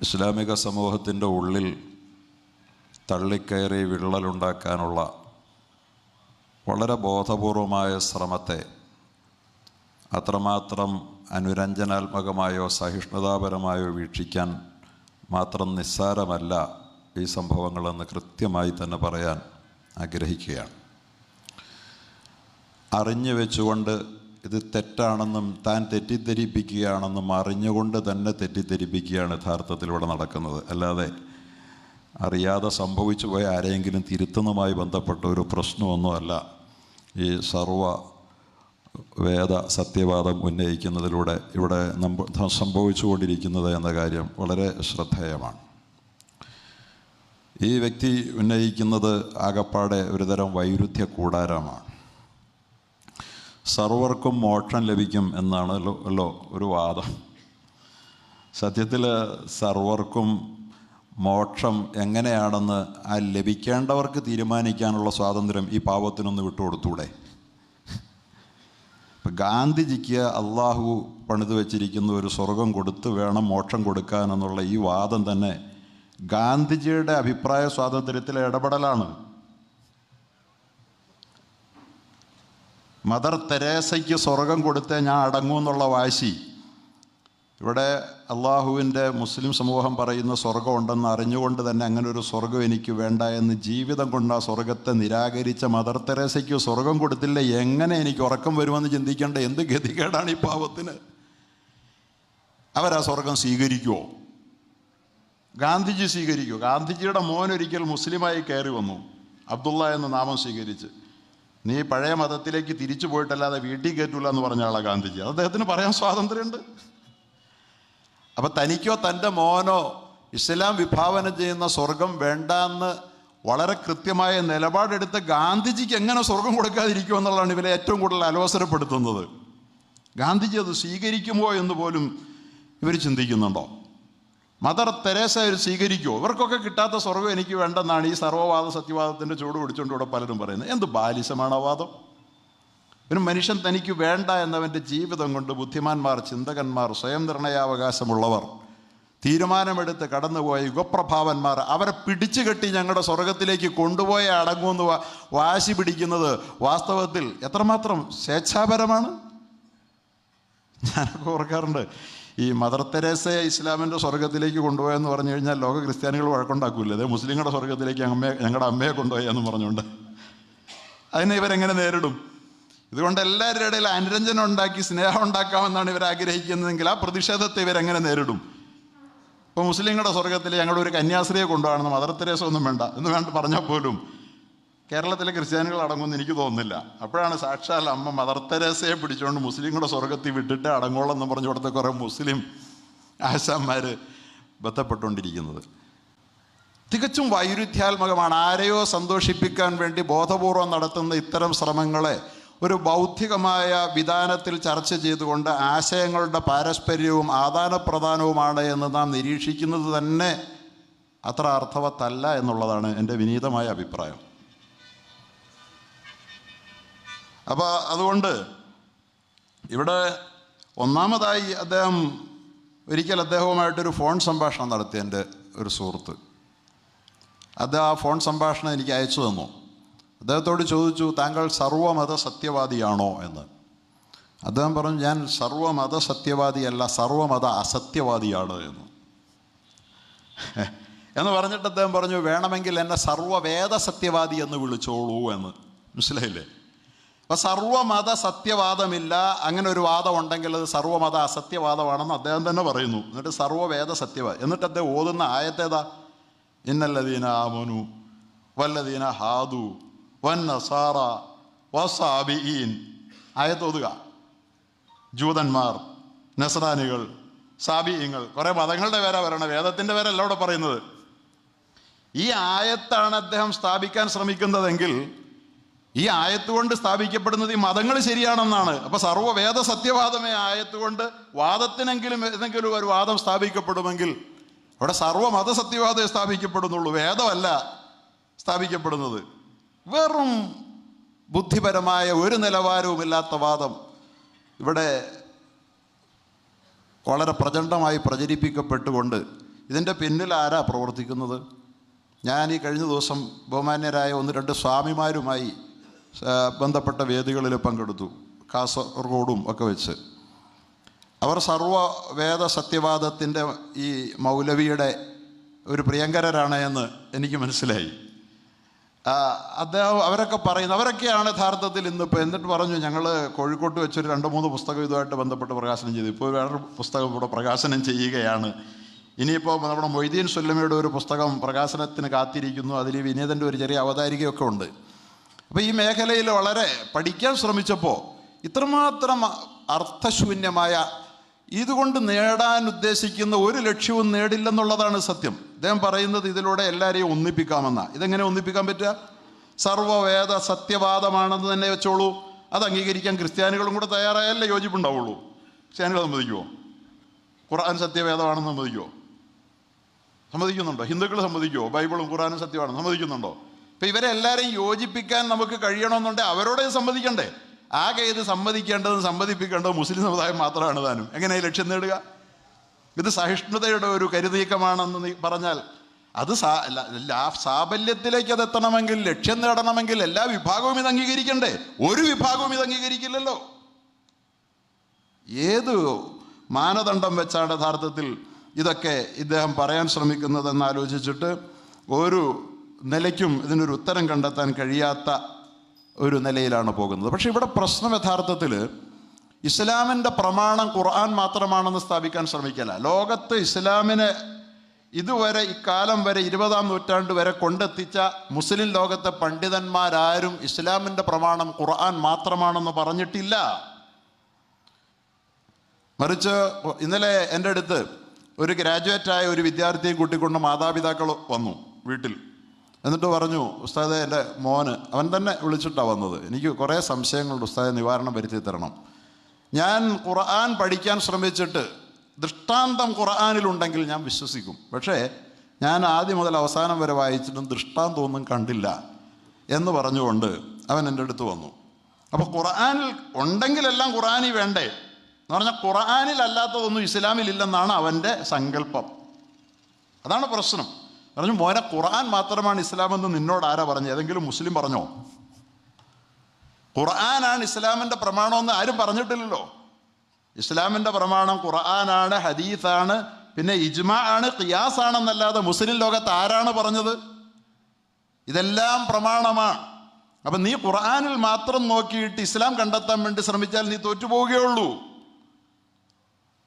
ഇസ്ലാമിക സമൂഹത്തിന്റെ ഉള്ളിൽ തള്ളിക്കയറി വിള്ളലുണ്ടാക്കാനുള്ള വളരെ ബോധപൂർവമായ ശ്രമത്തെ അത്രമാത്രം അനുരഞ്ജനാത്മകമായോ സഹിഷ്ണുതാപരമായോ വീക്ഷിക്കാൻ മാത്രം നിസ്സാരമല്ല ഈ സംഭവങ്ങളെന്ന് കൃത്യമായി തന്നെ പറയാൻ ആഗ്രഹിക്കുകയാണ്. അറിഞ്ഞു വെച്ചുകൊണ്ട് ഇത് തെറ്റാണെന്നും താൻ തെറ്റിദ്ധരിപ്പിക്കുകയാണെന്നും അറിഞ്ഞുകൊണ്ട് തന്നെ തെറ്റിദ്ധരിപ്പിക്കുകയാണ് യഥാർത്ഥത്തിൽ ഇവിടെ നടക്കുന്നത്. അല്ലാതെ അറിയാതെ സംഭവിച്ചു പോയ ആരെങ്കിലും തിരുത്തുന്നതുമായി ബന്ധപ്പെട്ട ഒരു പ്രശ്നമൊന്നുമല്ല ഈ സർവ വേദ സത്യവാദം ഉന്നയിക്കുന്നതിലൂടെ ഇവിടെ സംഭവിച്ചുകൊണ്ടിരിക്കുന്നത് എന്ന കാര്യം വളരെ ശ്രദ്ധേയമാണ്. ഈ വ്യക്തി ഉന്നയിക്കുന്നത് ആകപ്പാടെ ഒരുതരം വൈരുദ്ധ്യ കൂടാരമാണ്. സർവർക്കും മോക്ഷം ലഭിക്കും എന്നാണ് അല്ലോ ഒരു വാദം. സത്യത്തിൽ സർവർക്കും മോക്ഷം എങ്ങനെയാണെന്ന് ആ ലഭിക്കേണ്ടവർക്ക് തീരുമാനിക്കാനുള്ള സ്വാതന്ത്ര്യം ഈ പാവത്തിനൊന്ന് വിട്ടുകൊടുത്തൂടെ? ഇപ്പം ഗാന്ധിജിക്ക് അള്ളാഹു പണിത് വെച്ചിരിക്കുന്ന ഒരു സ്വർഗം കൊടുത്ത് വേണം മോക്ഷം കൊടുക്കാൻ എന്നുള്ള ഈ വാദം തന്നെ ഗാന്ധിജിയുടെ അഭിപ്രായ സ്വാതന്ത്ര്യത്തിലെ ഇടപെടലാണ്. മദർ തെരേസയ്ക്ക് സ്വർഗം കൊടുത്തേ ഞാൻ അടങ്ങൂ എന്നുള്ള വാശി. ഇവിടെ അള്ളാഹുവിന്റെ മുസ്ലിം സമൂഹം പറയുന്ന സ്വർഗം ഉണ്ടെന്ന് അറിഞ്ഞുകൊണ്ട് തന്നെ അങ്ങനെ ഒരു സ്വർഗം എനിക്ക് വേണ്ട എന്ന് ജീവിതം കൊണ്ട് ആ സ്വർഗത്തെ നിരാകരിച്ച മദർ തെരേസയ്ക്ക് സ്വർഗം കൊടുത്തില്ല എങ്ങനെ എനിക്ക് ഉറക്കം വരുമെന്ന് ചിന്തിക്കേണ്ട എന്ത് ഗതികേടാണ് ഈ പാവത്തിന് അവരാ സ്വർഗം സ്വീകരിക്കുമോ ഗാന്ധിജി സ്വീകരിക്കുമോ ഗാന്ധിജിയുടെ മോൻ ഒരിക്കൽ മുസ്ലിമായി കയറി വന്നു. അബ്ദുള്ള എന്ന നാമം സ്വീകരിച്ച്. നീ പഴയ മതത്തിലേക്ക് തിരിച്ചു പോയിട്ടല്ലാതെ വീട്ടിൽ കയറ്റൂല എന്ന് പറഞ്ഞ ആളാണ് ഗാന്ധിജി. അത് അദ്ദേഹത്തിന് പറയാൻ സ്വാതന്ത്ര്യമുണ്ട്. അപ്പം തനിക്കോ തന്റെ മോനോ ഇസ്ലാം വിഭാവനം ചെയ്യുന്ന സ്വർഗം വേണ്ട എന്ന് വളരെ കൃത്യമായ നിലപാടെടുത്ത ഗാന്ധിജിക്ക് എങ്ങനെ സ്വർഗം കൊടുക്കാതിരിക്കുമോ എന്നുള്ളതാണ് ഇവരെ ഏറ്റവും കൂടുതൽ അലോസരപ്പെടുത്തുന്നത്. ഗാന്ധിജി അത് സ്വീകരിക്കുമോ എന്ന് പോലും ഇവർ ചിന്തിക്കുന്നുണ്ടോ? മദർ തെരേസ അവർ സ്വീകരിക്കുമോ ഇവർക്കൊക്കെ കിട്ടാത്ത സ്വർഗം എനിക്ക് വേണ്ടെന്നാണ് ഈ സർവവാദ സത്യവാദത്തിന്റെ ചൂട് പിടിച്ചുകൊണ്ട് ഇവിടെ പലരും പറയുന്നത്. എന്ത് ബാലിശമാണ് ആ വാദം? ഒരു മനുഷ്യൻ തനിക്ക് വേണ്ട എന്നവന്റെ ജീവിതം കൊണ്ട് ബുദ്ധിമാന്മാർ ചിന്തകന്മാർ സ്വയം നിർണയാവകാശമുള്ളവർ തീരുമാനമെടുത്ത് കടന്നുപോയ യുഗപ്രഭാവന്മാർ അവരെ പിടിച്ചു കെട്ടി ഞങ്ങളുടെ സ്വർഗത്തിലേക്ക് കൊണ്ടുപോയ അടങ്ങുമെന്ന് വാശി പിടിക്കുന്നത് വാസ്തവത്തിൽ എത്രമാത്രം സ്വേച്ഛാപരമാണ്? ഞാനൊക്കെ ഓർക്കാറുണ്ട്. ഈ മദർ തെരേസയെ ഇസ്ലാമിന്റെ സ്വർഗത്തിലേക്ക് കൊണ്ടുപോയെന്ന് പറഞ്ഞു കഴിഞ്ഞാൽ ലോക ക്രിസ്ത്യാനികൾ വഴക്കുണ്ടാക്കില്ല അതേ മുസ്ലിങ്ങളുടെ സ്വർഗത്തിലേക്ക് അമ്മയെ ഞങ്ങളുടെ അമ്മയെ കൊണ്ടുപോയെന്ന് പറഞ്ഞുകൊണ്ട്. അതിനെ ഇവരെങ്ങനെ നേരിടും? ഇതുകൊണ്ട് എല്ലാവരുടെ ഇടയിൽ അനുരഞ്ജനം ഉണ്ടാക്കി സ്നേഹം ഉണ്ടാക്കാമെന്നാണ് ഇവർ ആഗ്രഹിക്കുന്നതെങ്കിൽ ആ പ്രതിഷേധത്തെ ഇവരെങ്ങനെ നേരിടും? ഇപ്പോൾ മുസ്ലിങ്ങളുടെ സ്വർഗത്തിൽ ഞങ്ങളുടെ ഒരു കന്യാസ്ത്രീയെ കൊണ്ടുപോകണം. മദർ തെരേസ ഒന്നും വേണ്ട. എന്ന് വേണ്ട പറഞ്ഞാൽ പോലും കേരളത്തിലെ ക്രിസ്ത്യാനികൾ അടങ്ങുമെന്ന് എനിക്ക് തോന്നുന്നില്ല. അപ്പോഴാണ് സാക്ഷാൽ അമ്മ മദർ തെരേസയെ പിടിച്ചുകൊണ്ട് മുസ്ലിങ്ങളുടെ സ്വർഗത്തിൽ വിട്ടിട്ട് അടങ്ങോളെന്ന് പറഞ്ഞു കൊടുത്ത കുറേ മുസ്ലിം ആശാന്മാർ ബന്ധപ്പെട്ടുകൊണ്ടിരിക്കുന്നത്. തികച്ചും വൈരുദ്ധ്യാത്മകമാണ്. ആരെയോ സന്തോഷിപ്പിക്കാൻ വേണ്ടി ബോധപൂർവം നടത്തുന്ന ഇത്തരം ശ്രമങ്ങളെ ഒരു ബൗദ്ധികമായ വിധാനത്തിൽ ചർച്ച ചെയ്തുകൊണ്ട് ആശയങ്ങളുടെ പാരസ്പര്യവും ആദാനപ്രദാനവുമാണ് എന്ന് നാം നിരീക്ഷിക്കുന്നത് തന്നെ അത്ര അർത്ഥവത്തല്ല എന്നുള്ളതാണ് എന്റെ വിനീതമായ അഭിപ്രായം. അപ്പോൾ അതുകൊണ്ട് ഇവിടെ ഒന്നാമതായി അദ്ദേഹം ഒരിക്കൽ അദ്ദേഹവുമായിട്ടൊരു ഫോൺ സംഭാഷണം നടത്തി എന്റെ ഒരു സുഹൃത്ത്. അദ്ദേഹം ആ ഫോൺ സംഭാഷണം എനിക്ക് അയച്ചു തന്നു. അദ്ദേഹത്തോട് ചോദിച്ചു താങ്കൾ സർവമത സത്യവാദിയാണോ? എന്ന്. അദ്ദേഹം പറഞ്ഞു ഞാൻ സർവമത സത്യവാദിയല്ല സർവമത അസത്യവാദിയാണ് എന്ന്. എന്ന് പറഞ്ഞിട്ട് അദ്ദേഹം പറഞ്ഞു വേണമെങ്കിൽ എന്നെ സർവവേദ സത്യവാദി എന്ന് വിളിച്ചോളൂ എന്ന്. മനസ്സിലായില്ലേ? അപ്പോൾ സർവമത സത്യവാദമില്ല. അങ്ങനെ ഒരു വാദം ഉണ്ടെങ്കിൽ അത് സർവമത അസത്യവാദമാണെന്ന് അദ്ദേഹം തന്നെ പറയുന്നു. എന്നിട്ട് സർവവേദ സത്യവാദം എന്നിട്ട് അദ്ദേഹം ഓതുന്ന ആയത്തേതാ ഇന്നല്ലദീന ആമനു വല്ലദീന ഹാദു വൻ വന്നസാറ വസാബിഈൻ ആയത്തോതുക ജൂതന്മാർ നസറാനികൾ സാബിയങ്ങൾ കുറേ മതങ്ങളുടെ പേരാ പറയണത് വേദത്തിന്റെ പേരല്ല അവിടെ പറയുന്നത്. ഈ ആയത്താണ് അദ്ദേഹം സ്ഥാപിക്കാൻ ശ്രമിക്കുന്നതെങ്കിൽ ഈ ആയത്തുകൊണ്ട് സ്ഥാപിക്കപ്പെടുന്നത് ഈ മതങ്ങൾ ശരിയാണെന്നാണ്. അപ്പൊ സർവവേദ സത്യവാദമേ ആയത്തുകൊണ്ട് വാദത്തിനെങ്കിലും ഏതെങ്കിലും ഒരു വാദം സ്ഥാപിക്കപ്പെടുമെങ്കിൽ അവിടെ സർവമത സത്യവാദമേ സ്ഥാപിക്കപ്പെടുന്നുള്ളൂ. വേദമല്ല സ്ഥാപിക്കപ്പെടുന്നത്. വെറും ബുദ്ധിപരമായ ഒരു നിലവാരവുമില്ലാത്ത വാദം ഇവിടെ വളരെ പ്രചണ്ഡമായി പ്രചരിപ്പിക്കപ്പെട്ടുകൊണ്ട് ഇതിന്റെ പിന്നിൽ ആരാ പ്രവർത്തിക്കുന്നത്? ഞാൻ ഈ കഴിഞ്ഞ ദിവസം ബഹുമാന്യരായ ഒന്ന് രണ്ട് സ്വാമിമാരുമായി ബന്ധപ്പെട്ട വേദികളിൽ പങ്കെടുത്തു. കാസർഗോഡും ഒക്കെ വെച്ച്. അവർ സർവ വേദ സത്യവാദത്തിന്റെ ഈ മൗലവിയുടെ ഒരു പ്രിയങ്കരരാണ് എന്ന് എനിക്ക് മനസ്സിലായി. അദ്ദേഹം അവരൊക്കെ പറയുന്നു അവരൊക്കെയാണ് യഥാർത്ഥത്തിൽ ഇന്നിപ്പോൾ എന്നിട്ട് പറഞ്ഞു ഞങ്ങൾ കോഴിക്കോട്ട് വെച്ചൊരു രണ്ട് മൂന്ന് പുസ്തകം ഇതുമായിട്ട് ബന്ധപ്പെട്ട് പ്രകാശനം ചെയ്തു. ഇപ്പോൾ വേറൊരു പുസ്തകം ഇവിടെ പ്രകാശനം ചെയ്യുകയാണ്. ഇനിയിപ്പോൾ നമ്മുടെ മൊയ്തീൻ സുല്ലമയുടെ ഒരു പുസ്തകം പ്രകാശനത്തിന് കാത്തിരിക്കുന്നു. അതിൽ വിനീതന്റെ ഒരു ചെറിയ അവതാരികയൊക്കെ ഉണ്ട്. അപ്പോൾ ഈ മേഖലയിൽ വളരെ പഠിക്കാൻ ശ്രമിച്ചപ്പോൾ ഇത്രമാത്രം അർത്ഥശൂന്യമായ ഇതുകൊണ്ട് നേടാൻ ഉദ്ദേശിക്കുന്ന ഒരു ലക്ഷ്യവും നേടില്ലെന്നുള്ളതാണ് സത്യം. അദ്ദേഹം പറയുന്നത് ഇതിലൂടെ എല്ലാവരെയും ഒന്നിപ്പിക്കാമെന്ന. ഇതെങ്ങനെ ഒന്നിപ്പിക്കാൻ പറ്റുക? സർവവേദ സത്യവാദമാണെന്ന് തന്നെ വെച്ചോളൂ. അത് അംഗീകരിക്കാൻ ക്രിസ്ത്യാനികളും കൂടെ തയ്യാറായാലേ യോജിപ്പുണ്ടാവുള്ളൂ. ക്രിസ്ത്യാനികൾ സമ്മതിക്കുമോ ഖുർആൻ സത്യവേദമാണെന്ന് സമ്മതിക്കുമോ സമ്മതിക്കുന്നുണ്ടോ? ഹിന്ദുക്കൾ സമ്മതിക്കുമോ ബൈബിളും ഖുറാനും സത്യമാണ് സമ്മതിക്കുന്നുണ്ടോ? അപ്പം ഇവരെ എല്ലാവരെയും യോജിപ്പിക്കാൻ നമുക്ക് കഴിയണമെന്നുണ്ടെങ്കിൽ അവരോട് സമ്മതിക്കണ്ടേ? ആകെ ഇത് സമ്മതിക്കേണ്ടതും സമ്മതിപ്പിക്കേണ്ടതും മുസ്ലിം സമുദായം മാത്രമാണ് താനും. എങ്ങനെ ലക്ഷ്യം നേടുക? ഇത് സഹിഷ്ണുതയുടെ ഒരു കരുതീക്കമാണെന്ന് പറഞ്ഞാൽ അത് സാഫല്യത്തിലേക്ക് അത് എത്തണമെങ്കിൽ ലക്ഷ്യം നേടണമെങ്കിൽ എല്ലാ വിഭാഗവും ഇത് അംഗീകരിക്കണ്ടേ? ഒരു വിഭാഗവും ഇത് അംഗീകരിക്കില്ലല്ലോ. ഏത് മാനദണ്ഡം വെച്ചാണ് യഥാർത്ഥത്തിൽ ഇതൊക്കെ ഇദ്ദേഹം പറയാൻ ശ്രമിക്കുന്നതെന്ന് ആലോചിച്ചിട്ട് ഒരു നിലയ്ക്കും ഇതിനൊരു ഉത്തരം കണ്ടെത്താൻ കഴിയാത്ത ഒരു നിലയിലാണ് പോകുന്നത്. പക്ഷേ ഇവിടെ പ്രശ്നം യഥാർത്ഥത്തിൽ ഇസ്ലാമിന്റെ പ്രമാണം ഖുർആൻ മാത്രമാണെന്ന് സ്ഥാപിക്കാൻ ശ്രമിക്കല ലോകത്ത് ഇസ്ലാമിനെ ഇതുവരെ ഇക്കാലം വരെ ഇരുപതാം നൂറ്റാണ്ട് വരെ കൊണ്ടെത്തിച്ച മുസ്ലിം ലോകത്തെ പണ്ഡിതന്മാരാരും ഇസ്ലാമിന്റെ പ്രമാണം ഖുർആൻ മാത്രമാണെന്ന് പറഞ്ഞിട്ടില്ല. മറിച്ച് ഇന്നലെ എന്റെ അടുത്ത് ഒരു ഗ്രാജുവേറ്റായ ഒരു വിദ്യാർത്ഥിയെ കൂട്ടിക്കൊണ്ട് മാതാപിതാക്കൾ വന്നു വീട്ടിൽ. എന്നിട്ട് പറഞ്ഞു ഉസ്താദെ എന്റെ മോന് അവൻ തന്നെ വിളിച്ചിട്ടാണ് വന്നത്. എനിക്ക് കുറേ സംശയങ്ങളുണ്ട് ഉസ്താദെ നിവാരണം വരുത്തി തരണം. ഞാൻ ഖുർആൻ പഠിക്കാൻ ശ്രമിച്ചിട്ട് ദൃഷ്ടാന്തം ഖുർആാനിലുണ്ടെങ്കിൽ ഞാൻ വിശ്വസിക്കും. പക്ഷേ ഞാൻ ആദ്യം മുതൽ അവസാനം വരെ വായിച്ചിട്ടും ദൃഷ്ടാന്തമൊന്നും കണ്ടില്ല എന്ന് പറഞ്ഞുകൊണ്ട് അവൻ എന്റെ അടുത്ത് വന്നു. അപ്പോൾ ഖുർആാനിൽ ഉണ്ടെങ്കിലെല്ലാം ഖുർആാനി വേണ്ടേ? എന്ന് പറഞ്ഞാൽ ഖുർആനിൽ അല്ലാത്തതൊന്നും ഇസ്ലാമിലില്ലെന്നാണ് അവന്റെ സങ്കല്പം. അതാണ് പ്രശ്നം. പറഞ്ഞു മോനെ ഖുർആൻ മാത്രമാണ് ഇസ്ലാമെന്ന് നിന്നോട് ആരാ പറഞ്ഞു ഏതെങ്കിലും മുസ്ലിം പറഞ്ഞോ? ഖുർആനാണ് ഇസ്ലാമിന്റെ പ്രമാണമെന്ന് ആരും പറഞ്ഞിട്ടില്ലല്ലോ. ഇസ്ലാമിന്റെ പ്രമാണം ഖുർആനാണ് ഹദീസാണ് പിന്നെ ഇജ്മാ ആണ് ഖിയാസ് ആണെന്നല്ലാതെ മുസ്ലിം ലോകത്ത് ആരാണ് പറഞ്ഞത്? ഇതെല്ലാം പ്രമാണമാണ്. അപ്പം നീ ഖുർആനിൽ മാത്രം നോക്കിയിട്ട് ഇസ്ലാം കണ്ടെത്താൻ വേണ്ടി ശ്രമിച്ചാൽ നീ തോറ്റുപോവുകയുള്ളൂ.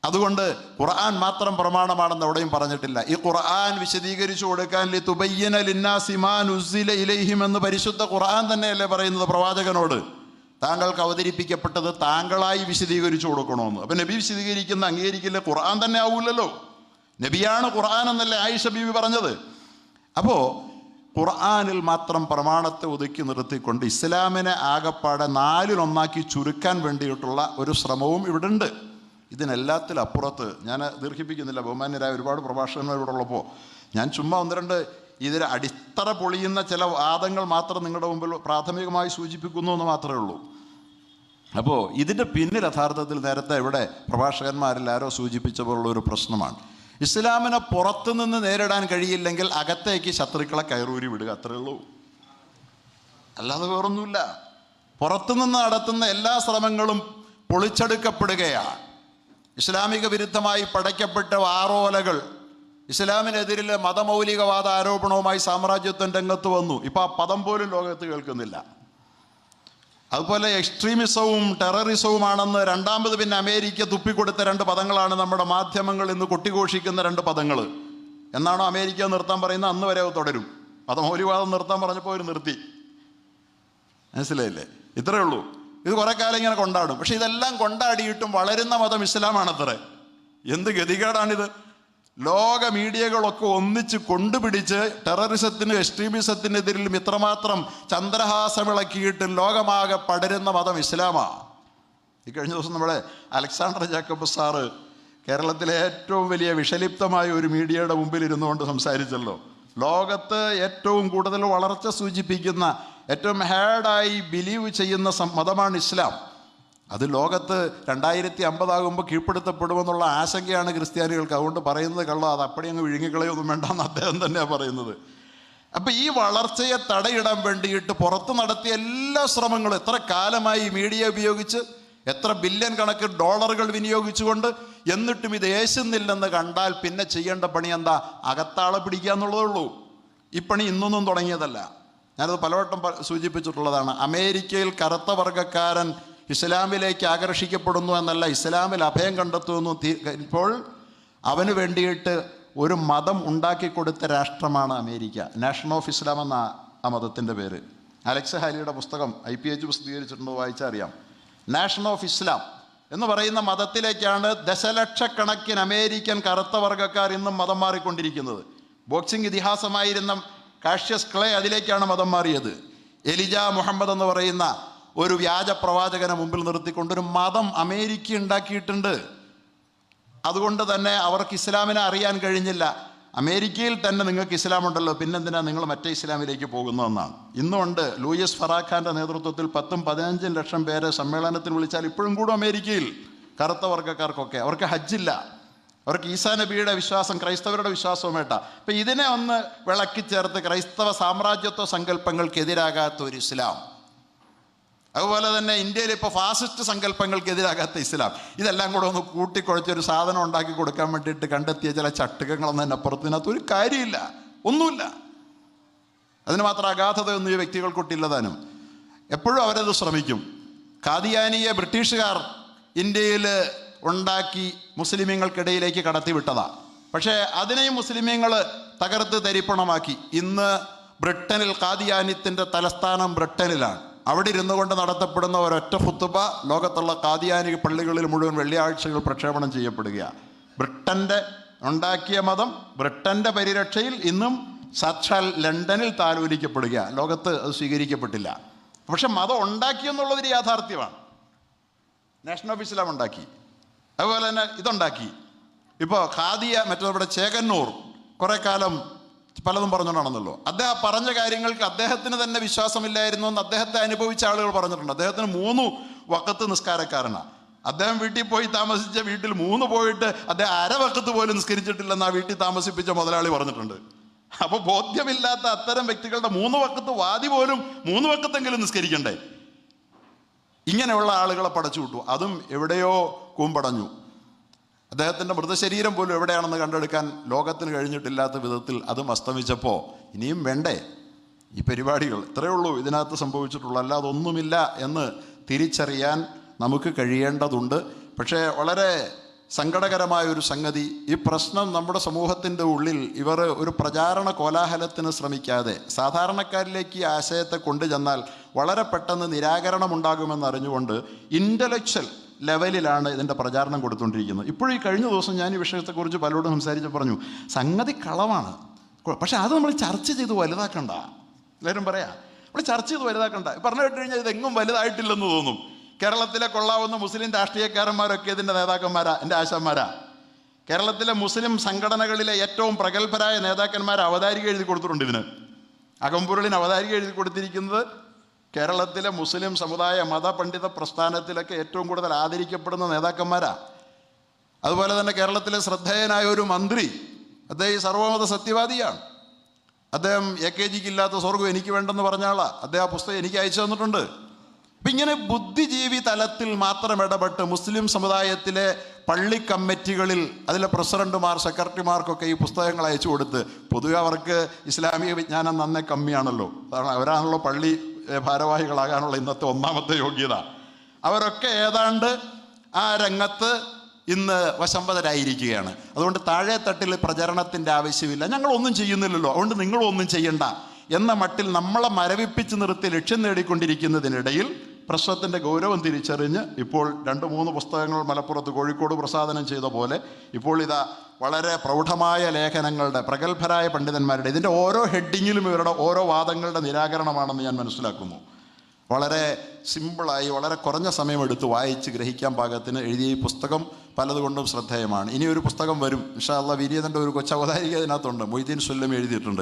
അതുകൊണ്ട് ഖുർആൻ മാത്രം പ്രമാണമാണെന്ന് എവിടെയും പറഞ്ഞിട്ടില്ല. ഈ ഖുർആൻ വിശദീകരിച്ചു കൊടുക്കാൻ ലി തുബയ്യന ലിന്നാസി മാ നുസ്സില ഇലൈഹിം എന്ന് പരിശുദ്ധ ഖുർആൻ തന്നെയല്ലേ പറയുന്നത് പ്രവാചകനോട്? താങ്കൾക്ക് അവതരിപ്പിക്കപ്പെട്ടത് താങ്കളായി വിശദീകരിച്ചു കൊടുക്കണമെന്ന് അപ്പം നബി വിശദീകരിക്കുന്ന അംഗീകരിക്കില്ല ഖുർആൻ തന്നെ ആവൂലല്ലോ. നബിയാണ് ഖുർആൻ എന്നല്ലേ ആയിഷ ബീവി പറഞ്ഞത്? അപ്പോൾ ഖുർആാനിൽ മാത്രം പ്രമാണത്തെ ഒതുക്കി നിർത്തിക്കൊണ്ട് ഇസ്ലാമിനെ ആകപ്പാടെ നാലിലൊന്നാക്കി ചുരുക്കാൻ വേണ്ടിയിട്ടുള്ള ഒരു ശ്രമവും ഇവിടെ ഉണ്ട് ഇതിനെല്ലാത്തിലും അപ്പുറത്ത് ഞാൻ ദീർഘിപ്പിക്കുന്നില്ല. ബഹുമാന്യരായ ഒരുപാട് പ്രഭാഷകന്മാർ ഇവിടെ ഉള്ളപ്പോൾ ഞാൻ ചുമ്മാ ഒന്ന് രണ്ട് ഇതിൽ അടിത്തറ പൊളിയുന്ന ചില വാദങ്ങൾ മാത്രം നിങ്ങളുടെ മുമ്പിൽ പ്രാഥമികമായി സൂചിപ്പിക്കുന്നു എന്ന് മാത്രമേ ഉള്ളൂ. അപ്പോൾ ഇതിന്റെ പിന്നിൽ യഥാർത്ഥത്തിൽ നേരത്തെ ഇവിടെ പ്രഭാഷകന്മാരിൽ ആരോ സൂചിപ്പിച്ച പോലുള്ള ഒരു പ്രശ്നമാണ്. ഇസ്ലാമിനെ പുറത്തുനിന്ന് നേരിടാൻ കഴിയില്ലെങ്കിൽ അകത്തേക്ക് ശത്രുക്കളെ കയറൂരി വിടുക അത്രേ ഉള്ളൂ. അല്ലാതെ വേറൊന്നുമില്ല. പുറത്തുനിന്ന് നടത്തുന്ന എല്ലാ ശ്രമങ്ങളും പൊളിച്ചെടുക്കപ്പെടുകയാണ്. ഇസ്ലാമിക വിരുദ്ധമായി പടയ്ക്കപ്പെട്ട ആറോലകൾ ഇസ്ലാമിനെതിരിലെ മതമൗലികവാദ ആരോപണവുമായി സാമ്രാജ്യത്വം രംഗത്ത് വന്നു. ഇപ്പം ആ പദം പോലും ലോകത്ത് കേൾക്കുന്നില്ല. അതുപോലെ എക്സ്ട്രീമിസവും ടെററിസവുമാണെന്ന് രണ്ടാമത് പിന്നെ അമേരിക്ക തുപ്പിക്കൊടുത്ത രണ്ട് പദങ്ങളാണ് നമ്മുടെ മാധ്യമങ്ങൾ ഇന്ന് കൊട്ടിഘോഷിക്കുന്ന രണ്ട് പദങ്ങൾ എന്നാണോ അമേരിക്ക നിർത്താൻ പറയുന്നത്? അന്ന് വരെ അത് തുടരും. മതമൗലികവാദം നിർത്താൻ പറഞ്ഞപ്പോൾ അവർ നിർത്തി. മനസ്സിലായില്ലേ? ഇത്രയേ ഉള്ളൂ. ഇത് കുറെ കാലം ഇങ്ങനെ കൊണ്ടാടും. പക്ഷെ ഇതെല്ലാം കൊണ്ടാടിയിട്ടും വളരുന്ന മതം ഇസ്ലാമാണത്രേ. എന്ത് ഗതികേടാണിത്. ലോക മീഡിയകളൊക്കെ ഒന്നിച്ച് കൊണ്ടുപിടിച്ച് ടെററിസത്തിനും എക്സ്ട്രീമിസത്തിനെതിരിലും ഇത്രമാത്രം ചന്ദ്രഹാസമിളക്കിയിട്ട് ലോകമാകെ പടരുന്ന മതം ഇസ്ലാമാണ് ഈ കഴിഞ്ഞ ദിവസം നമ്മുടെ അലക്സാണ്ടർ ജാക്കബ് സാറ് കേരളത്തിലെ ഏറ്റവും വലിയ വിഷലിപ്തമായ ഒരു മീഡിയയുടെ മുമ്പിൽ ഇരുന്നുകൊണ്ട് സംസാരിച്ചല്ലോ. ലോകത്ത് ഏറ്റവും കൂടുതൽ വളർച്ച സൂചിപ്പിക്കുന്ന ഏറ്റവും ഹാഡായി ബിലീവ് ചെയ്യുന്ന മതമാണ് ഇസ്ലാം. അത് ലോകത്ത് രണ്ടായിരത്തി അമ്പതാകുമ്പോൾ കീഴ്പ്പെടുത്തപ്പെടുമെന്നുള്ള ആശങ്കയാണ് ക്രിസ്ത്യാനികൾക്ക്. അതുകൊണ്ട് പറയുന്നത് കള്ള അത് അപ്പടി അങ്ങ് വിഴുങ്ങിക്കളയൊന്നും വേണ്ടെന്ന് അദ്ദേഹം തന്നെയാണ് പറയുന്നത്. അപ്പം ഈ വളർച്ചയെ തടയിടാൻ വേണ്ടിയിട്ട് പുറത്ത് നടത്തിയ എല്ലാ ശ്രമങ്ങളും എത്ര കാലമായി മീഡിയ ഉപയോഗിച്ച് എത്ര ബില്യൺ കണക്കിന് ഡോളറുകൾ വിനിയോഗിച്ചുകൊണ്ട് എന്നിട്ടും ഇത് ഏശുന്നില്ലെന്ന് കണ്ടാൽ പിന്നെ ചെയ്യേണ്ട പണി എന്താ? അകത്താളെ പിടിക്കുക എന്നുള്ളതേ ഉള്ളൂ. ഈ പണി ഇന്നൊന്നും തുടങ്ങിയതല്ല. ഞാനത് പലവട്ടം സൂചിപ്പിച്ചിട്ടുള്ളതാണ്. അമേരിക്കയിൽ കറുത്ത വർഗക്കാരൻ ഇസ്ലാമിലേക്ക് ആകർഷിക്കപ്പെടുന്നു എന്നല്ല ഇസ്ലാമിൽ അഭയം കണ്ടെത്തുന്നു ഇപ്പോൾ അവന് വേണ്ടിയിട്ട് ഒരു മതം ഉണ്ടാക്കി കൊടുത്ത രാഷ്ട്രമാണ് അമേരിക്ക. നാഷൻ ഓഫ് ഇസ്ലാം എന്ന ആ മതത്തിന്റെ പേര്. അലക്സ് ഹാലിയുടെ പുസ്തകം ഐ പി എച്ച് പ്രസിദ്ധീകരിച്ചിട്ടുണ്ട് വായിച്ചാൽ അറിയാം നാഷൻ ഓഫ് ഇസ്ലാം എന്ന് പറയുന്ന മതത്തിലേക്കാണ് ദശലക്ഷക്കണക്കിന് അമേരിക്കൻ കറുത്ത വർഗക്കാർ ഇന്നും മതം മാറിക്കൊണ്ടിരിക്കുന്നത്. ബോക്സിംഗ് ഇതിഹാസമായിരുന്ന കാഷ്യസ് ക്ലേ അതിലേക്കാണ് മതം മാറിയത്. എലിജ മുഹമ്മദ് എന്ന് പറയുന്ന ഒരു വ്യാജ പ്രവാചകനെ മുമ്പിൽ നിർത്തിക്കൊണ്ട് ഒരു മതം അമേരിക്ക ഉണ്ടാക്കിയിട്ടുണ്ട്. അതുകൊണ്ട് തന്നെ അവർക്ക് ഇസ്ലാമിനെ അറിയാൻ കഴിഞ്ഞില്ല. അമേരിക്കയിൽ തന്നെ നിങ്ങൾക്ക് ഇസ്ലാം ഉണ്ടല്ലോ പിന്നെന്തിനാ നിങ്ങൾ മറ്റേ ഇസ്ലാമിലേക്ക് പോകുന്നതെന്നാണ് ഇന്നുണ്ട് ലൂയിസ് ഫറാഖാന്റെ നേതൃത്വത്തിൽ പത്തും പതിനഞ്ചും ലക്ഷം പേരെ സമ്മേളനത്തിൽ വിളിച്ചാൽ ഇപ്പോഴും കൂടും അമേരിക്കയിൽ. കറുത്ത വർഗക്കാർക്കൊക്കെ. അവർക്ക് ഹജ്ജില്ല. അവർക്ക് ഈസാ നബിയുടെ വിശ്വാസം ക്രൈസ്തവരുടെ വിശ്വാസവും വേണ്ട അപ്പം ഇതിനെ ഒന്ന് വിളക്കി ചേർത്ത് ക്രൈസ്തവ സാമ്രാജ്യത്വ സങ്കല്പങ്ങൾക്കെതിരാകാത്ത ഒരു ഇസ്ലാം. അതുപോലെ തന്നെ ഇന്ത്യയിൽ ഇപ്പോൾ ഫാസിസ്റ്റ് സങ്കല്പങ്ങൾക്കെതിരാകാത്ത ഇസ്ലാം. ഇതെല്ലാം കൂടെ ഒന്ന് കൂട്ടിക്കുഴച്ചൊരു സാധനം ഉണ്ടാക്കി കൊടുക്കാൻ വേണ്ടിയിട്ട് കണ്ടെത്തിയ ചില ചട്ടുകങ്ങളൊന്നും തന്നെ അപ്പുറത്തിനകത്ത് ഒരു കാര്യമില്ല. ഒന്നുമില്ല. അതിന് മാത്രം അഗാധതയൊന്നും ഈ വ്യക്തികൾക്കൊട്ടില്ലതാനും എപ്പോഴും അവരത് ശ്രമിക്കും. ഖാദിയാനിയെ ബ്രിട്ടീഷുകാർ ഇന്ത്യയിൽ ഉണ്ടാക്കി മുസ്ലിമീങ്ങൾക്കിടയിലേക്ക് കടത്തിവിട്ടതാ. പക്ഷേ അതിനെയും മുസ്ലിമീങ്ങൾ തകർത്ത് തരിപ്പണമാക്കി. ഇന്ന് ബ്രിട്ടനിൽ കാദിയാനിത്തിന്റെ തലസ്ഥാനം ബ്രിട്ടനിലാണ്. അവിടെ ഇരുന്നു കൊണ്ട് നടത്തപ്പെടുന്ന ഒരൊറ്റ ഫുത്തുബ ലോകത്തുള്ള കാദിയാനി പള്ളികളിൽ മുഴുവൻ വെള്ളിയാഴ്ചകൾ പ്രക്ഷേപണം ചെയ്യപ്പെടുകയാണ് ബ്രിട്ടന്റെ ഉണ്ടാക്കിയ മതം ബ്രിട്ടന്റെ പരിരക്ഷയിൽ ഇന്നും സാക്ഷാൽ ലണ്ടനിൽ താലോലിക്കപ്പെടുക ലോകത്ത് അത് സ്വീകരിക്കപ്പെട്ടില്ല. പക്ഷെ മതം ഉണ്ടാക്കിയെന്നുള്ളതൊരു യാഥാർത്ഥ്യമാണ്. നാഷണൽ ഓഫ് ഇസ്ലാം ഉണ്ടാക്കി. അതുപോലെ തന്നെ ഇതുണ്ടാക്കി. ഇപ്പോൾ ഖാദിയ മറ്റേ നമ്മുടെ ചേകന്നൂർ കുറേ കാലം പലതും പറഞ്ഞുകൊണ്ടാണെന്നല്ലോ. അദ്ദേഹം പറഞ്ഞ കാര്യങ്ങൾക്ക് അദ്ദേഹത്തിന് തന്നെ വിശ്വാസമില്ലായിരുന്നു എന്ന് അദ്ദേഹത്തെ അനുഭവിച്ച ആളുകൾ പറഞ്ഞിട്ടുണ്ട്. അദ്ദേഹത്തിന് മൂന്ന് വക്കത്ത് നിസ്കാരക്കാരനാണ് അദ്ദേഹം വീട്ടിൽ പോയി താമസിച്ച വീട്ടിൽ മൂന്ന് പോയിട്ട് അദ്ദേഹം അരവക്കത്ത് പോലും നിസ്കരിച്ചിട്ടില്ലെന്ന് ആ വീട്ടിൽ താമസിപ്പിച്ച മുതലാളി പറഞ്ഞിട്ടുണ്ട്. അപ്പോൾ ബോധ്യമില്ലാത്ത അത്തരം വ്യക്തികളുടെ മൂന്ന് വക്കത്ത് വാദി പോലും മൂന്ന് വക്കത്തെങ്കിലും നിസ്കരിക്കണ്ടേ? ഇങ്ങനെയുള്ള ആളുകളെ പടച്ചു വിട്ടു. അതും എവിടെയോ കൂമ്പടഞ്ഞു. അദ്ദേഹത്തിന്റെ മൃതശരീരം പോലും എവിടെയാണെന്ന് കണ്ടെടുക്കാൻ ലോകത്തിന് കഴിഞ്ഞിട്ടില്ലാത്ത വിധത്തിൽ അതും അസ്തമിച്ചപ്പോൾ ഇനിയും വേണ്ടേ? ഈ പരിപാടികൾ ഇത്രയേ ഉള്ളൂ. ഇതിനകത്ത് സംഭവിച്ചിട്ടുള്ളൂ അല്ലാതെ ഒന്നുമില്ല എന്ന് തിരിച്ചറിയാൻ നമുക്ക് കഴിയേണ്ടതുണ്ട്. പക്ഷേ വളരെ സങ്കടകരമായ ഒരു സംഗതി. ഈ പ്രശ്നം നമ്മുടെ സമൂഹത്തിന്റെ ഉള്ളിൽ ഇവർ ഒരു പ്രചാരണ കോലാഹലത്തിന് ശ്രമിക്കാതെ സാധാരണക്കാരിലേക്ക് ഈ ആശയത്തെ കൊണ്ടുചെന്നാൽ വളരെ പെട്ടെന്ന് നിരാകരണം ഉണ്ടാകുമെന്ന് അറിഞ്ഞുകൊണ്ട് ഇന്റലക്ച്വൽ ലെവലിലാണ് ഇതിന്റെ പ്രചാരണം കൊടുത്തുകൊണ്ടിരിക്കുന്നത്. ഇപ്പോഴും ഈ കഴിഞ്ഞ ദിവസം ഞാൻ ഈ വിഷയത്തെക്കുറിച്ച് പലരോടും സംസാരിച്ച് പറഞ്ഞു സംഗതി കളവാണ്. പക്ഷെ അത് നമ്മൾ ചർച്ച ചെയ്ത് വലുതാക്കണ്ട. എല്ലാവരും പറയാം നമ്മൾ ചർച്ച ചെയ്ത് വലുതാക്കണ്ട. പറഞ്ഞു കേട്ട് കഴിഞ്ഞാൽ ഇതെങ്ങും വലുതായിട്ടില്ലെന്ന് തോന്നും. കേരളത്തിലെ കൊള്ളാവുന്ന മുസ്ലിം രാഷ്ട്രീയക്കാരന്മാരൊക്കെ ഇതിന്റെ നേതാക്കന്മാരാ എന്റെ ആശാന്മാരാ. കേരളത്തിലെ മുസ്ലിം സംഘടനകളിലെ ഏറ്റവും പ്രഗത്ഭരായ നേതാക്കന്മാർ അവതാരിക എഴുതി കൊടുത്തിട്ടുണ്ട് ഇതിന്. അകമ്പുരളിന് അവതാരിക എഴുതി കൊടുത്തിരിക്കുന്നത് കേരളത്തിലെ മുസ്ലിം സമുദായ മതപണ്ഡിത പ്രസ്ഥാനത്തിലൊക്കെ ഏറ്റവും കൂടുതൽ ആദരിക്കപ്പെടുന്ന നേതാക്കന്മാരാ. അതുപോലെ തന്നെ കേരളത്തിലെ ശ്രദ്ധേയനായ ഒരു മന്ത്രി അദ്ദേഹം ഈ സർവമത സത്യവാദിയാണ്. അദ്ദേഹം എ കെ ജിക്ക് ഇല്ലാത്ത സ്വർഗം എനിക്ക് വേണ്ടെന്ന് പറഞ്ഞാളാ അദ്ദേഹം ആ പുസ്തകം എനിക്ക് അയച്ചു തന്നിട്ടുണ്ട്. അപ്പം ഇങ്ങനെ ബുദ്ധിജീവി തലത്തിൽ മാത്രം ഇടപെട്ട് മുസ്ലിം സമുദായത്തിലെ പള്ളി കമ്മിറ്റികളിൽ അതിലെ പ്രസിഡന്റുമാർ സെക്രട്ടറിമാർക്കൊക്കെ ഈ പുസ്തകങ്ങൾ അയച്ചു കൊടുത്ത് പൊതുവെ അവർക്ക് ഇസ്ലാമിക വിജ്ഞാനം നന്നേ കമ്മിയാണല്ലോ. കാരണം അവരാണല്ലോ പള്ളി ഭാരവാഹികളാകാനുള്ള ഇന്നത്തെ ഒന്നാമത്തെ യോഗ്യത. അവരൊക്കെ ഏതാണ്ട് ആ രംഗത്ത് ഇന്ന് വശംവതരായിരിക്കുകയാണ്. അതുകൊണ്ട് താഴെ തട്ടിൽ പ്രചരണത്തിന്റെ ആവശ്യമില്ല. ഞങ്ങളൊന്നും ചെയ്യുന്നില്ലല്ലോ. അതുകൊണ്ട് നിങ്ങളൊന്നും ചെയ്യണ്ട എന്ന മട്ടിൽ നമ്മളെ മരവിപ്പിച്ച് നിർത്തി ലക്ഷ്യം നേടിക്കൊണ്ടിരിക്കുന്നതിനിടയിൽ പ്രശ്നത്തിന്റെ ഗൗരവം തിരിച്ചറിഞ്ഞ് ഇപ്പോൾ രണ്ട് മൂന്ന് പുസ്തകങ്ങൾ മലപ്പുറത്ത് കോഴിക്കോട് പ്രസാദനം ചെയ്ത പോലെ ഇപ്പോൾ ഇതാ വളരെ പ്രൗഢമായ ലേഖനങ്ങളുടെ പ്രഗത്ഭരായ പണ്ഡിതന്മാരുടെ ഇതിന്റെ ഓരോ ഹെഡിങ്ങിലും ഇവരുടെ ഓരോ വാദങ്ങളുടെ നിരാകരണമാണെന്ന് ഞാൻ മനസ്സിലാക്കുന്നു. വളരെ സിമ്പിളായി വളരെ കുറഞ്ഞ സമയമെടുത്ത് വായിച്ച് ഗ്രഹിക്കാൻ പാകത്തിന് എഴുതിയ ഈ പുസ്തകം പലതുകൊണ്ടും ശ്രദ്ധേയമാണ്. ഇനി ഒരു പുസ്തകം വരും. അള്ളാഹ് വിനീതന്റെ ഒരു കൊച്ചവതാരിക അതിനകത്തുണ്ട് മൊയ്തീൻ സുല്ലം എഴുതിയിട്ടുണ്ട്.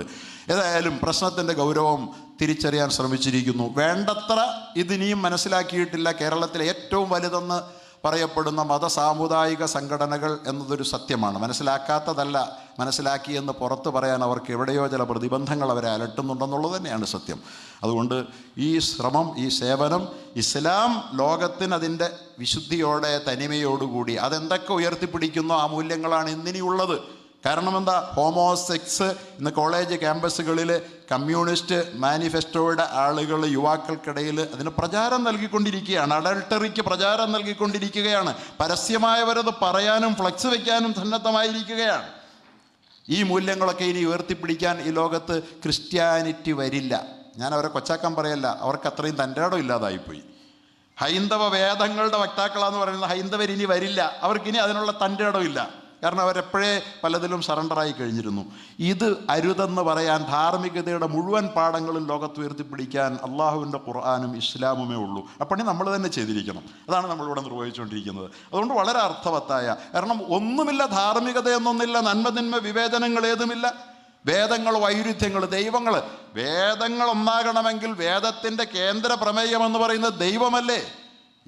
ഏതായാലും പ്രശ്നത്തിന്റെ ഗൗരവം തിരിച്ചറിയാൻ ശ്രമിച്ചിരിക്കുന്നു. വേണ്ടത്ര ഇതിനിയും മനസ്സിലാക്കിയിട്ടില്ല കേരളത്തിലെ ഏറ്റവും വലുതെന്ന് പറയപ്പെടുന്ന മത സാമുദായിക സംഘടനകൾ എന്നതൊരു സത്യമാണ്. മനസ്സിലാക്കാത്തതല്ല മനസ്സിലാക്കിയെന്ന് പുറത്ത് പറയാൻ അവർക്ക് എവിടെയോ ചില പ്രതിബന്ധങ്ങൾ അവരെ അലട്ടുന്നുണ്ടെന്നുള്ളത് തന്നെയാണ് സത്യം. അതുകൊണ്ട് ഈ ശ്രമം ഈ സേവനം ഇസ്ലാം ലോകത്തിന് അതിന്റെ വിശുദ്ധിയോടെ തനിമയോടുകൂടി അതെന്തൊക്കെ ഉയർത്തിപ്പിടിക്കുന്നോ ആ മൂല്യങ്ങളാണ് ഇന്നിനിയുള്ളത്. കാരണം എന്താ? ഹോമോസെക്സ് ഇന്ന് കോളേജ് ക്യാമ്പസുകളിൽ കമ്മ്യൂണിസ്റ്റ് മാനിഫെസ്റ്റോയുടെ ആളുകൾ യുവാക്കൾക്കിടയിൽ അതിന് പ്രചാരം നൽകിക്കൊണ്ടിരിക്കുകയാണ്. അഡൾട്ടറിക്ക് പ്രചാരം നൽകിക്കൊണ്ടിരിക്കുകയാണ്. പരസ്യമായവരത് പറയാനും ഫ്ലക്സ് വയ്ക്കാനും സന്നദ്ധമായിരിക്കുകയാണ്. ഈ മൂല്യങ്ങളൊക്കെ ഇനി ഉയർത്തിപ്പിടിക്കാൻ ഈ ലോകത്ത് ക്രിസ്ത്യാനിറ്റി വരില്ല. ഞാൻ അവരെ കൊച്ചാക്കാൻ പറയല്ല. അവർക്ക് അത്രയും തന്റെ ഇടം ഇല്ലാതായിപ്പോയി. ഹൈന്ദവ വേദങ്ങളുടെ വക്താക്കളാന്ന് പറയുന്നത് ഹൈന്ദവരിനി വരില്ല. അവർക്കിനി അതിനുള്ള തന്റെ ഇടമില്ല കാരണം അവരെപ്പോഴേ പലതിലും സറണ്ടറായി കഴിഞ്ഞിരുന്നു. ഇത് അരുതെന്ന് പറയാൻ ധാർമ്മികതയുടെ മുഴുവൻ പാഠങ്ങളും ലോകത്ത് ഉയർത്തിപ്പിടിക്കാൻ അള്ളാഹുവിന്റെ ഖുർആാനും ഇസ്ലാമുമേ ഉള്ളൂ. അപ്പണി നമ്മൾ തന്നെ ചെയ്തിരിക്കണം. അതാണ് നമ്മളിവിടെ നിർവഹിച്ചുകൊണ്ടിരിക്കുന്നത്. അതുകൊണ്ട് വളരെ അർത്ഥവത്തായ കാരണം ഒന്നുമില്ല ധാർമ്മികത നന്മതിന്മ വിവേചനങ്ങൾ ഏതുമില്ല. വേദങ്ങൾ വൈരുദ്ധ്യങ്ങൾ ദൈവങ്ങൾ വേദങ്ങൾ ഒന്നാകണമെങ്കിൽ വേദത്തിന്റെ കേന്ദ്ര പ്രമേയം എന്ന് പറയുന്നത് ദൈവമല്ലേ?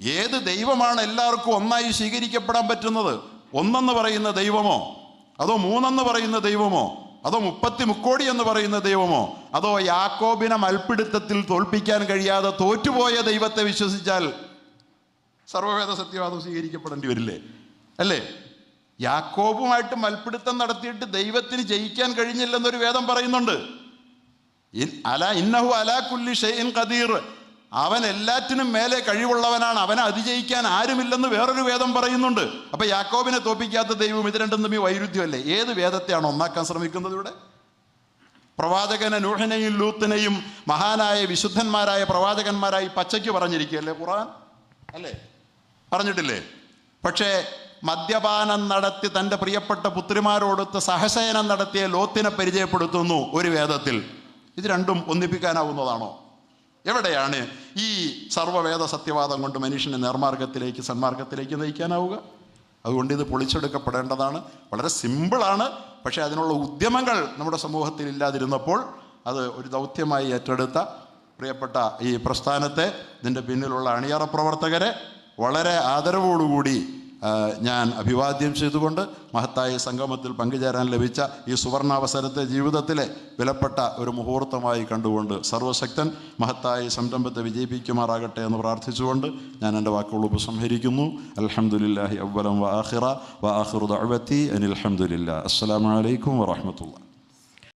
ഏത് ദൈവമാണ് എല്ലാവർക്കും ഒന്നായി സ്വീകരിക്കപ്പെടാൻ പറ്റുന്നത്? ഒന്നെന്ന് പറയുന്ന ദൈവമോ? അതോ മൂന്നെന്ന് പറയുന്ന ദൈവമോ? അതോ മുപ്പത്തി മുക്കോടി എന്ന് പറയുന്ന ദൈവമോ? അതോ യാക്കോബിനെ മൽപ്പിടുത്തത്തിൽ തോൽപ്പിക്കാൻ കഴിയാതെ തോറ്റുപോയ ദൈവത്തെ വിശ്വസിച്ചാൽ സർവവേദ സത്യവാദം സ്വീകരിക്കപ്പെടേണ്ടി വരില്ലേ? അല്ലേ? യാക്കോബുമായിട്ട് മൽപ്പിടുത്തം നടത്തിയിട്ട് ദൈവത്തിന് ജയിക്കാൻ കഴിഞ്ഞില്ലെന്നൊരു വേദം പറയുന്നുണ്ട്. അല ഇന്നഹു അലാ കുല്ലി ഷെയ്ൻ ഖദീർ. അവൻ എല്ലാറ്റിനും മേലെ കഴിവുള്ളവനാണ്. അവനെ അതിജയിക്കാൻ ആരുമില്ലെന്ന് വേറൊരു വേദം പറയുന്നുണ്ട്. അപ്പൊ യാക്കോബിനെ തോപ്പിക്കാത്ത ദൈവം ഇത് രണ്ടും തമ്മിൽ വൈരുദ്ധ്യമല്ലേ? ഏത് വേദത്തെയാണ് ഒന്നാക്കാൻ ശ്രമിക്കുന്നത് ഇവിടെ? പ്രവാചകനെ നൂഹിനെയും ലൂത്തിനെയും മഹാനായ വിശുദ്ധന്മാരായ പ്രവാചകന്മാരായി പച്ചയ്ക്ക് പറഞ്ഞിരിക്കുകയല്ലേ ഖുറാൻ അല്ലേ? പറഞ്ഞിട്ടില്ലേ? പക്ഷേ മദ്യപാനം നടത്തി തന്റെ പ്രിയപ്പെട്ട പുത്രിമാരോടൊത്ത് സഹശയനം നടത്തിയ ലോത്തിനെ പരിചയപ്പെടുത്തുന്നു ഒരു വേദത്തിൽ. ഇത് രണ്ടും ഒന്നിപ്പിക്കാനാവുന്നതാണോ? എവിടെയാണ് ഈ സർവവേദ സത്യവാദം കൊണ്ട് മനുഷ്യനെ നേർമാർഗത്തിലേക്ക് സന്മാർഗത്തിലേക്ക് നയിക്കാനാവുക? അതുകൊണ്ട് ഇത് പൊളിച്ചെടുക്കപ്പെടേണ്ടതാണ്. വളരെ സിമ്പിളാണ്. പക്ഷേ അതിനുള്ള ഉദ്യമങ്ങൾ നമ്മുടെ സമൂഹത്തിൽ ഇല്ലാതിരുന്നപ്പോൾ അത് ഒരു ദൗത്യമായി ഏറ്റെടുത്ത പ്രിയപ്പെട്ട ഈ പ്രസ്ഥാനത്തെ ഇതിന്റെ പിന്നിലുള്ള അണിയറ പ്രവർത്തകരെ വളരെ ആദരവോടുകൂടി ഞാൻ അഭിവാദ്യം ചെയ്തുകൊണ്ട് മഹത്തായ സംഗമത്തിൽ പങ്കുചേരാൻ ലഭിച്ച ഈ സുവർണാവസരത്തെ ജീവിതത്തിലെ വിലപ്പെട്ട ഒരു മുഹൂർത്തമായി കണ്ടുകൊണ്ട് സർവശക്തൻ മഹത്തായ സംരംഭത്തെ വിജയിപ്പിക്കുമാറാകട്ടെ എന്ന് പ്രാർത്ഥിച്ചുകൊണ്ട് ഞാൻ എന്റെ വാക്കുകൾ ഉപസംഹരിക്കുന്നു. അലഹമുല്ലാഹി അവലം വ വാഹിറുദ് വ ആഖിറു ദഅവത്തി അനിൽ അഹമ്മദില്ല അസ്സലാമു അലൈക്കും വറഹ്മത്തുള്ളാഹി.